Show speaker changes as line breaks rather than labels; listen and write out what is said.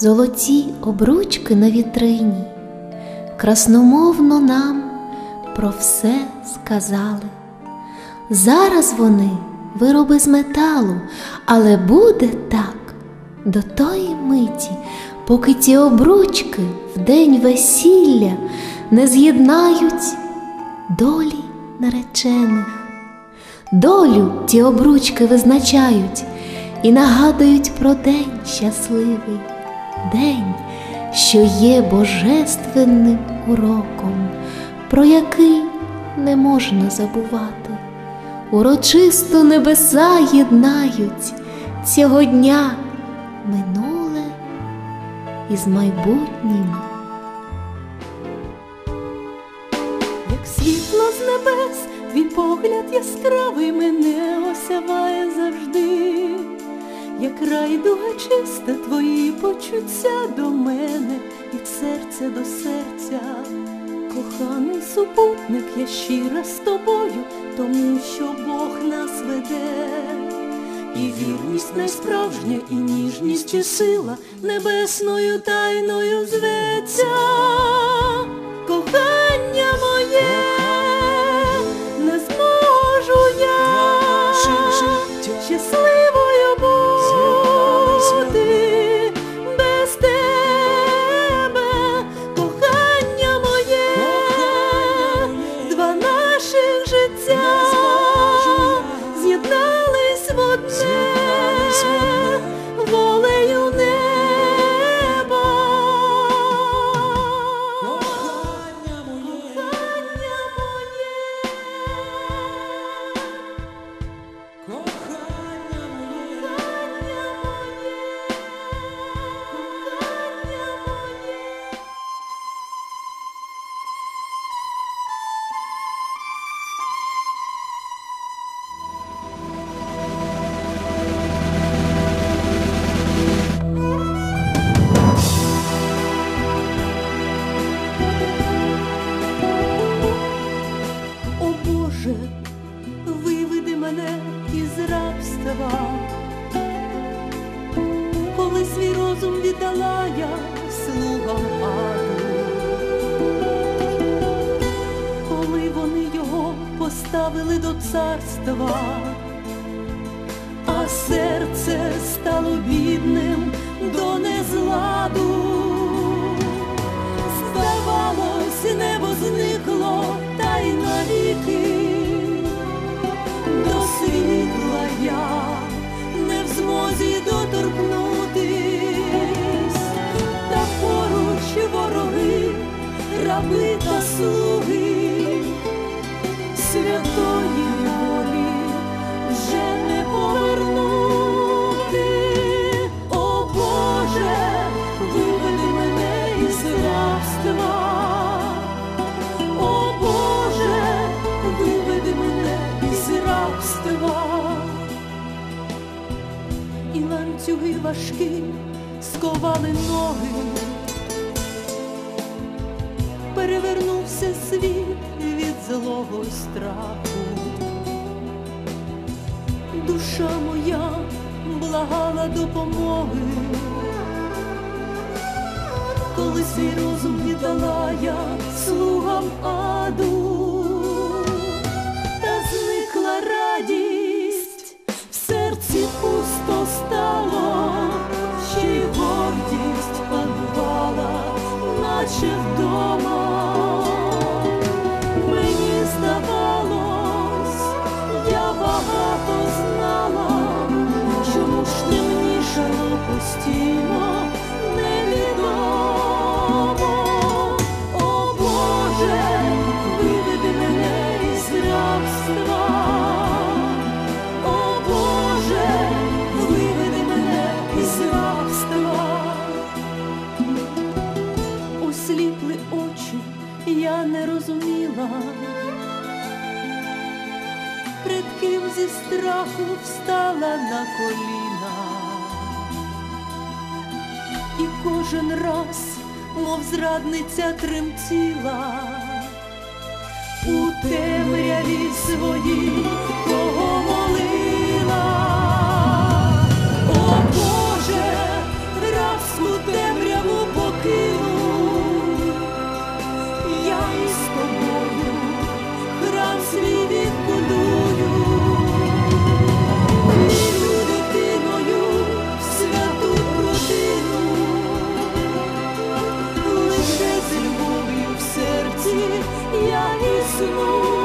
Золоті обручки на вітрині красномовно нам про все сказали. Зараз вони вироби з металу, але буде так до тої миті, поки ті обручки в день весілля не з'єднають долі наречених. Долю ті обручки визначають і нагадують про день щасливий, день, що є божественним уроком, про який не можна забувати. Урочисто небеса єднають цього дня минуле із майбутнім.
Як світло з небес, твій погляд яскравий мене осяває завжди, як райдуга чиста, твої почуття до мене від серця до серця. Коханий супутник, я щира з тобою, тому що Бог нас веде. І вірність найсправжня, і ніжність, і сила небесною тайною зветься. Кохання 心之家。Віддала я слугам аду, коли вони його поставили до царства, а серце стало бідним до незладу. Здавалось, небо зникло, раби та слуги, святої волі вже не повернути. О Боже, виведи мене із рабства. О Боже, виведи мене із рабства. І ланцюги важкі сковали ноги. Перевернувся світ від злого страху. Душа моя благала допомоги коли свій розум віддала я слугам аду, та зникла радість, в серці пусто стало, ще й гордість панувала, наче вдома. проти страху встала на коліна, і кожен раз, мов зрадниця, тремтіла у темряві своїй. mesmo.